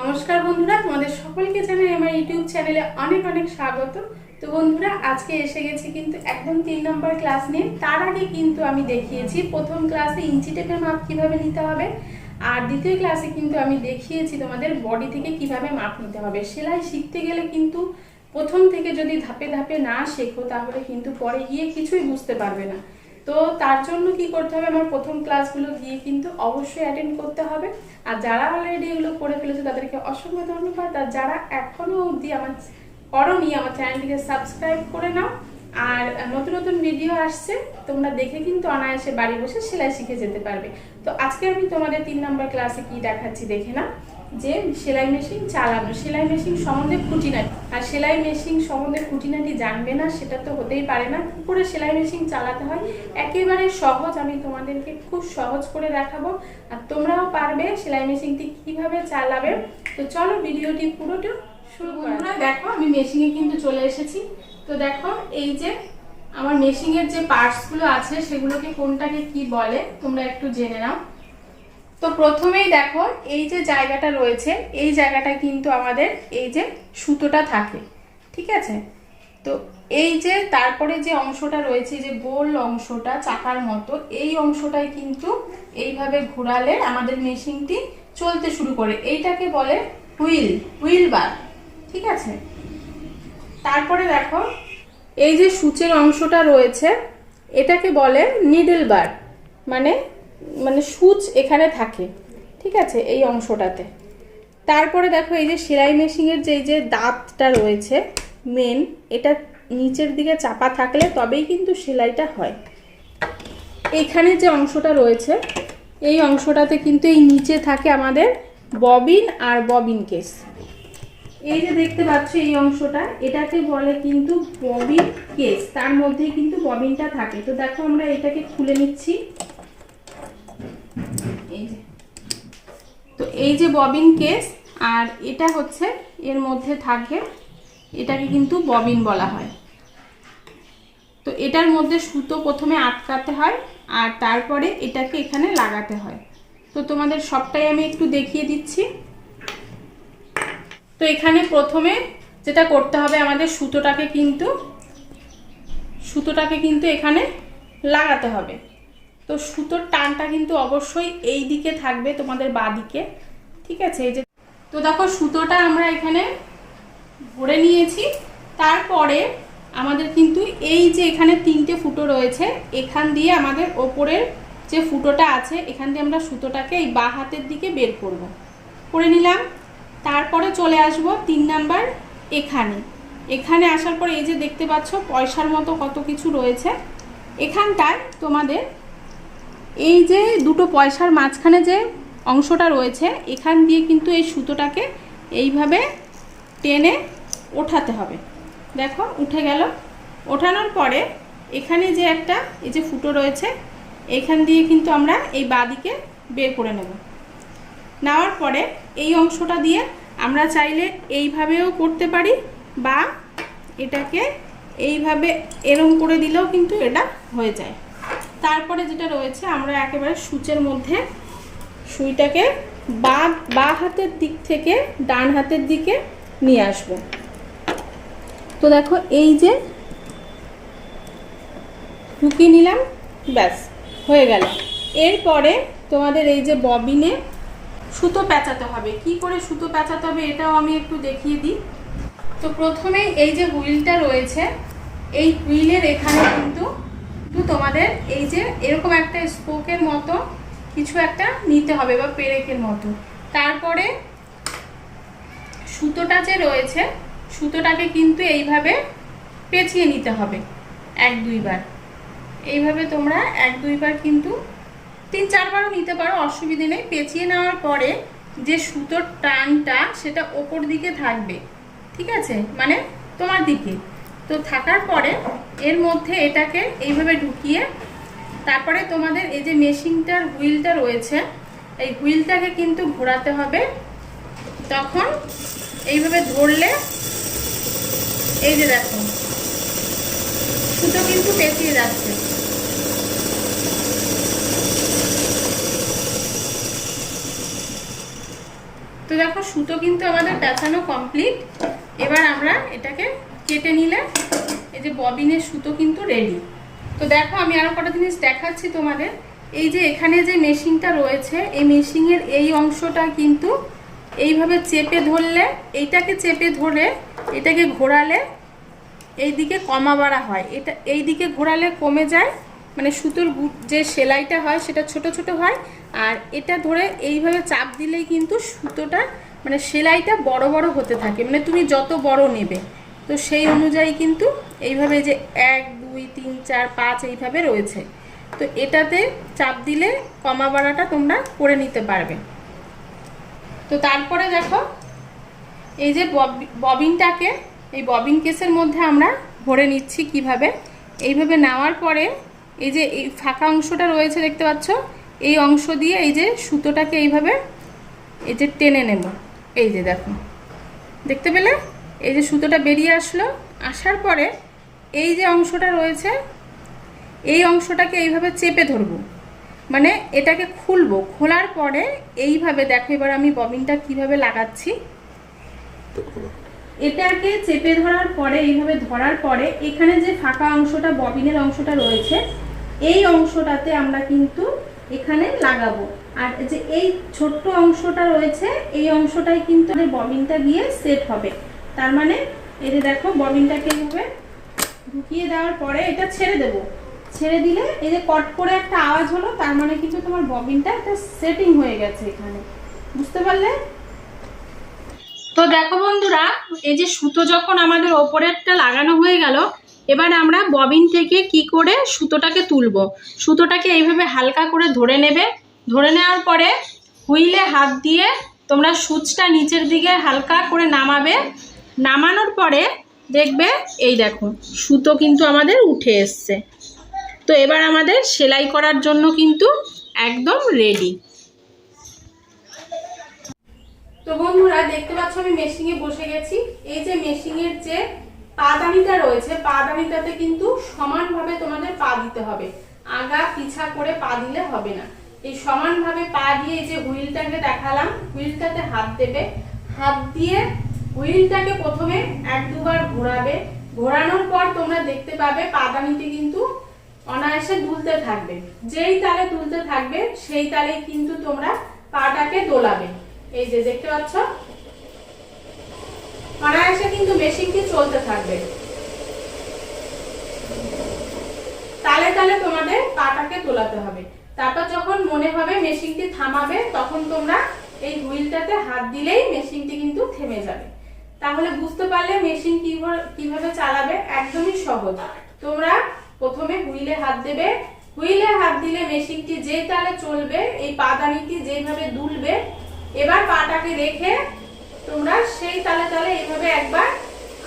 নমস্কার বন্ধুরা, তোমাদের সকলকে জানাই আমার ইউটিউব চ্যানেলে অনেক অনেক স্বাগত। তো বন্ধুরা, আজকে এসে গেছি কিন্তু একদম তিন নম্বর ক্লাস নিয়ে। তার আগে কিন্তু আমি দেখিয়েছি, প্রথম ক্লাসে ইঞ্চি টেপের মাপ কীভাবে নিতে হবে, আর দ্বিতীয় ক্লাসে কিন্তু আমি দেখিয়েছি তোমাদের বডি থেকে কীভাবে মাপ নিতে হবে। সেলাই শিখতে গেলে কিন্তু প্রথম থেকে যদি ধাপে ধাপে না শেখো, তাহলে কিন্তু পরে গিয়ে কিছুই বুঝতে পারবে না। তো তার জন্য কি করতে হবে? আমার প্রথম ক্লাসগুলো গিয়ে কিন্তু অবশ্যই অ্যাটেন্ড করতে হবে। আর যারা অলরেডি এগুলো করে ফেলেছে, তাদেরকে অসংখ্য ধন্যবাদ। আর যারা এখনও অবধি আমার, করনি, আমার চ্যানেলটিকে সাবস্ক্রাইব করে নাও। আর নতুন নতুন ভিডিও আসছে, তোমরা দেখে কিন্তু অনায়াসে বাড়ি বসে সেলাই শিখে যেতে পারবে। তো আজকে আমি তোমাদের তিন নম্বর ক্লাসে কি দেখাচ্ছি দেখে না যে সেলাই মেশিন চালানো সেলাই মেশিন সম্বন্ধে খুঁটিনাটি। আর সেলাই মেশিন সম্বন্ধে খুঁটিনাটি জানবে না, সেটা তো হতেই পারে না। কি করে সেলাই মেশিন চালাতে হয়? একেবারে সহজ, আমি তোমাদেরকে খুব সহজ করে দেখাবো। আর তোমরাও পারবে সেলাই মেশিনটি কীভাবে চালাবে। তো চলো ভিডিওটি পুরোটা শুরু বন্ধুরা, দেখো, আমি মেশিনে কিন্তু চলে এসেছি। তো দেখো, এই যে আমার মেশিনের যে পার্টসগুলো আছে, সেগুলোকে কোনটাকে কি বলে, তোমরা একটু জেনে নাও। তো প্রথমেই দেখো, এই যে জায়গাটা রয়েছে, এই জায়গাটা কিন্তু আমাদের এই যে সুতোটা থাকে, ঠিক আছে? তো এই যে তারপরে যে অংশটা রয়েছে যে গোল অংশটা, চাকার মতো, এই অংশটাই কিন্তু এইভাবে ঘোরালে আমাদের মেশিনটি চলতে শুরু করে। এইটাকে বলে হুইল হুইল বার, ঠিক আছে? তারপরে দেখো, এই যে সূচের অংশটা রয়েছে, এটাকে বলে নিডল বার মানে মানে সূচ এখানে থাকে, ঠিক আছে, এই অংশটাতে। তারপরে দেখো এই যে সেলাই মেশিনের যে যে দাঁতটা রয়েছে মেন এটা নিচের দিকে চাপা থাকলে তবেই কিন্তু সেলাইটা হয়। এখানে যে অংশটা রয়েছে, এই অংশটাতে কিন্তু এই নিচে থাকে আমাদের ববিন আর ববিন কেস। এই যে দেখতে পাচ্ছ এই অংশটা, এটাকে বলে কিন্তু ববিন কেস, তার মধ্যে কিন্তু ববিনটা থাকে। তো দেখো আমরা এটাকে খুলে নিচ্ছি এই যে তো এই যে ববিন কেস, আর এটা হচ্ছে, এর মধ্যে থাকে, এটাকে কিন্তু ববিন বলা হয়। তো এটার মধ্যে সুতো প্রথমে আটকাতে হয়, আর তারপরে এটাকে এখানে লাগাতে হয়। তো তোমাদের সবটাই আমি একটু দেখিয়ে দিচ্ছি। তো এখানে প্রথমে যেটা করতে হবে আমাদের সুতোটাকে কিন্তু সুতোটাকে কিন্তু এখানে লাগাতে হবে। তো সুতোর টানটা কিন্তু অবশ্যই এই দিকে থাকবে, তোমাদের বা দিকে। ঠিক আছে, এই যে তো দেখো, সুতোটা আমরা এখানে ভরে নিয়েছি। তারপরে আমাদের কিন্তু এই যে এখানে তিনটে ফুটো রয়েছে, এখান দিয়ে আমাদের ওপরের যে ফুটোটা আছে, এখান দিয়ে আমরা সুতোটাকে এই বা হাতের দিকে বের করব। করে নিলাম। তারপরে চলে আসব তিন নাম্বার এখানে। এখানে আসার পর এই যে দেখতে পাচ্ছ, পয়সার মতো কত কিছু রয়েছে। এখানটায় তোমাদের এই যে দুটো পয়সার মাঝখানে যে অংশটা রয়েছে, এখান দিয়ে কিন্তু এই সুতোটাকে এইভাবে টেনে ওঠাতে হবে। দেখো, উঠে গেল। ওঠানোর পরে এখানে যে একটা এই যে ফুটো রয়েছে, এখান দিয়ে কিন্তু আমরা এই বাদিকে বের করে নেব। নেওয়ার পরে এই অংশটা দিয়ে আমরা চাইলে এইভাবেও করতে পারি বা এটাকে এইভাবে এরম করে দিলেও কিন্তু এটা হয়ে যায়। তারপরে যেটা রয়েছে, আমরা একেবারে সূচের মধ্যে সুইটাকে বা বা হাতের দিক থেকে ডান হাতের দিকে নিয়ে আসব। তো দেখো, এই যে ঢুকিয়ে নিলাম, ব্যাস, হয়ে গেল। এরপরে তোমাদের এই যে ববিনে সুতো প্যাঁচাতে হবে। কি করে সুতো প্যাঁচাতে হবে এটাও আমি একটু দেখিয়ে দিই। তো প্রথমেই এই যে হুইলটা রয়েছে, এই হুইলের এখানে কিন্তু কিন্তু তোমাদের এই যে এরকম একটা স্পোকের মতো কিছু একটা নিতে হবে বা পেরেকের মতো। তারপরে সুতোটা যে রয়েছে, সুতোটাকে কিন্তু এইভাবে পেঁচিয়ে নিতে হবে এক দুইবার। এইভাবে তোমরা এক দুইবার কিন্তু তিন চারবারও নিতে পারো, অসুবিধে নেই। পেঁচিয়ে নেওয়ার পরে যে সুতোর টানটা সেটা ওপর দিকে থাকবে, ঠিক আছে? মানে তোমার দিকে। তো থাকার পরে এর মধ্যে এটাকে এইভাবে ঢুকিয়ে তারপরে তোমাদের এই যে মেশিনটার হুইলটা রয়েছে, এই হুইলটাকে কিন্তু ঘোরাতে হবে। তখন এইভাবে ধরলে, এই যে দেখো, সুতো কিন্তু পেঁচিয়ে যাচ্ছে। তো দেখো, সুতো কিন্তু আমাদের পেঁচানো কমপ্লিট এবার আমরা এটাকে কেটে নিলে এই যে ববিনের সুতো কিন্তু রেডি তো দেখো, আমি আরও কটা জিনিস দেখাচ্ছি তোমাদের। এই যে এখানে যে মেশিনটা রয়েছে, এই মেশিনের এই অংশটা কিন্তু এইভাবে চেপে ধরলে, এইটাকে চেপে ধরে এটাকে ঘোরালে এইদিকে কমা বাড়া হয়। এটা এই দিকে ঘোরালে কমে যায় মানে সুতোর যে সেলাইটা হয় সেটা ছোট ছোট হয়। আর এটা ধরে এইভাবে চাপ দিলেই কিন্তু সুতোটা মানে সেলাইটা বড় বড় হতে থাকে। মানে তুমি যত বড় নেবে। তো সেই অনুযায়ী কিন্তু এইভাবে যে এক, দুই, তিন, চার, পাঁচ এইভাবে রয়েছে। তো এটাতে চাপ দিলে কমা বাড়াটা তোমরা করে নিতে পারবে। তো তারপরে দেখো, এই যে ববি- ববিনটাকে, এই ববিন কেসের মধ্যে আমরা ভরে নিচ্ছি কীভাবে? এইভাবে নেওয়ার পরে এই যে এই ফাঁকা অংশটা রয়েছে দেখতে পাচ্ছ, এই অংশ দিয়ে এই যে সুতোটাকে এইভাবে এই যে টেনে নেব। এই যে দেখো, দেখতে পেলে? এই যে সুতোটা বেরিয়ে আসলো, আসার পরে এই যে অংশটা রয়েছে, এই অংশটাকে এইভাবে চেপে ধরবো। মানে এটাকে খুলবো, খোলার পরে এইভাবে দেখো, এবার আমি ববিনটা কীভাবে লাগাচ্ছি। এটাকে চেপে ধরার পরে, এইভাবে ধরার পরে, এখানে যে ফাঁকা অংশটা, ববিনের অংশটা রয়েছে, এই অংশটাতে আমরা কিন্তু এখানে লাগাবো। আর যে এই ছোট্ট অংশটা রয়েছে, এই অংশটাই কিন্তু ববিনটা গিয়ে সেট হবে। তার মানে এই যে দেখো ববিনটাকে এইভাবে ঢুকিয়ে দেওয়ার পরে এটা ছেড়ে দেবো। ছেড়ে দিলে এই যে কট করে একটা আওয়াজ হলো, তার মানে কিন্তু তোমার ববিনটা একটা সেটিং হয়ে গেছে এখানে। বুঝতে পারলে? তো দেখো বন্ধুরা, এই যে সুতো যখন আমাদের ওপরেরটা লাগানো হয়ে গেল, এবার আমরা ববিন থেকে কি করে সুতোটাকে তুলব? সুতোটাকে এইভাবে হালকা করে ধরে নেবে। ধরে নেওয়ার পরে হুইলে হাত দিয়ে তোমরা সুচটা নিচের দিকে হালকা করে নামাবে। নামানোর পরে দেখবে, এই দেখো, সুতো কিন্তু আমাদের উঠে এসছে। তো এবার আমাদের সেলাই করার জন্য কিন্তু একদম রেডি তো বন্ধুরা, দেখতে পাচ্ছ আমি মেশিনে বসে গেছি। এই যে মেশিনের যে পাদানিটা রয়েছে, পাদানিটাতে কিন্তু সমানভাবে তোমাদের পা দিতে হবে। আগা পিছা করে পা দিলে হবে না। এই সমানভাবে পা দিয়ে এই যে হুইলটাকে দেখালাম, হুইলটাতে হাত দেবে। হাত দিয়ে হুইলটাকে প্রথমে এক দুবার ঘোরাবে। ঘোরানোর পর তোমরা দেখতে পাবে পাদানিতে কিন্তু অনায়াসে দুলতে থাকবে। যেই তালে তুলতে থাকবে, সেই তালে কিন্তু তোমরা পাটাকে দোলাবে। এই যে দেখতে পাচ্ছ? অনায়াসে কিন্তু মেশিনটি চলতে থাকবে। তালে তালে তোমাদের পাটাকে তোলাতে হবে। তারপর যখন মনে হবে মেশিনটি থামাবে, তখন তোমরা এই হুইলটাতে হাত দিলেই মেশিনটি কিন্তু থেমে যাবে। তাহলে বুঝতে পারলে মেশিন কীভাবে চালাবে? একদমই সহজ। তোমরা প্রথমে হুইলে হাত দেবে। হুইলে হাত দিলে মেশিনটি যে তালে চলবে, এই পাদানিটি যেভাবে দুলবে, এবার পাটাকে রেখে তোমরা সেই তালে তালে এইভাবে একবার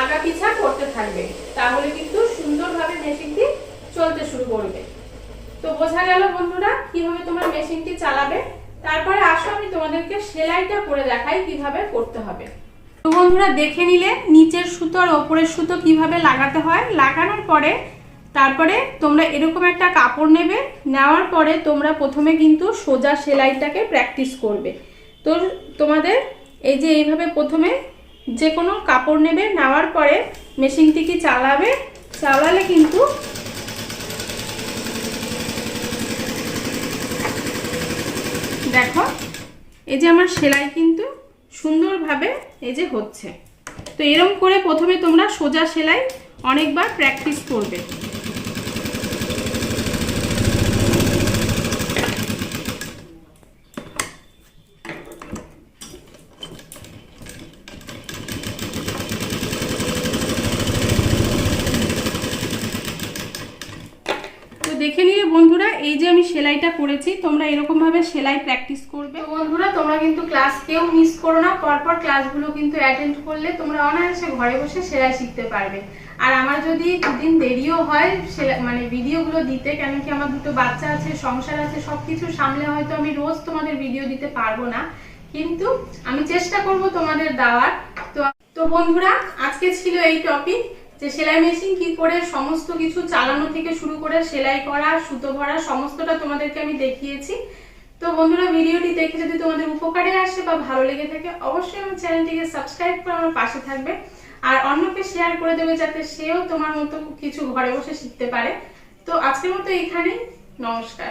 আগা পিছা করতে থাকবে। তাহলে কিন্তু সুন্দরভাবে মেশিনটি চলতে শুরু করবে। তো বোঝা গেল বন্ধুরা কীভাবে তোমার মেশিনটি চালাবে? তারপরে আসো আমি তোমাদেরকে সেলাইটা করে দেখাই কীভাবে করতে হবে। তো বন্ধুরা দেখে নিলে নিচের সুতো আর ওপরের সুতো কীভাবে লাগাতে হয়। লাগানোর পরে তারপরে তোমরা এরকম একটা কাপড় নেবে। নেওয়ার পরে তোমরা প্রথমে কিন্তু সোজা সেলাইটাকে প্র্যাকটিস করবে। তো তোমাদের এই যে এইভাবে প্রথমে যে কোনো কাপড় নেবে, নেওয়ার পরে মেশিনটিকে চালাবে? চালালে কিন্তু দেখো, এই যে আমার সেলাই কিন্তু সুন্দরভাবে এই যে হচ্ছে। তো এরকম করে প্রথমে তোমরা সোজা সেলাই অনেকবার প্র্যাকটিস করবে। দেখে নিয়ে বন্ধুরা, এই যে আমি সেলাইটা করেছি, তোমরা এরকম ভাবে সেলাই প্র্যাকটিস বন্ধুরা তোমরা কিন্তু ক্লাস কেউ মিস করো না। পরপর ক্লাসগুলো কিন্তু অ্যাটেন্ড করলে তোমরা অনায়াসে ঘরে বসে সেলাই শিখতে পারবে। আর আমার যদি দুদিন দেরিও হয় মানে ভিডিওগুলো দিতে কেন কি আমার দুটো বাচ্চা আছে, সংসার আছে, সবকিছু সামলে হয়তো আমি রোজ তোমাদের ভিডিও দিতে পারব না। কিন্তু আমি চেষ্টা করব তোমাদের দেওয়ার। তো তো বন্ধুরা, আজকে ছিল এই টপিক যে সেলাই মেশিন কি করে সমস্ত কিছু চালানো থেকে শুরু করে সেলাই করা, সুতো ভরা, সমস্তটা তোমাদেরকে আমি দেখিয়েছি। তো বন্ধুরা, ভিডিওটি দেখে যদি তোমাদের উপকারে আসে বা ভালো লেগে থাকে, অবশ্যই আমার চ্যানেলটিকে সাবস্ক্রাইব করে আমার পাশে থাকবে। আর অন্যকে শেয়ার করে দেবে যাতে সেও তোমার মতো কিছু ঘরে বসে শিখতে পারে। তো আজকের মতো এখানেই, নমস্কার।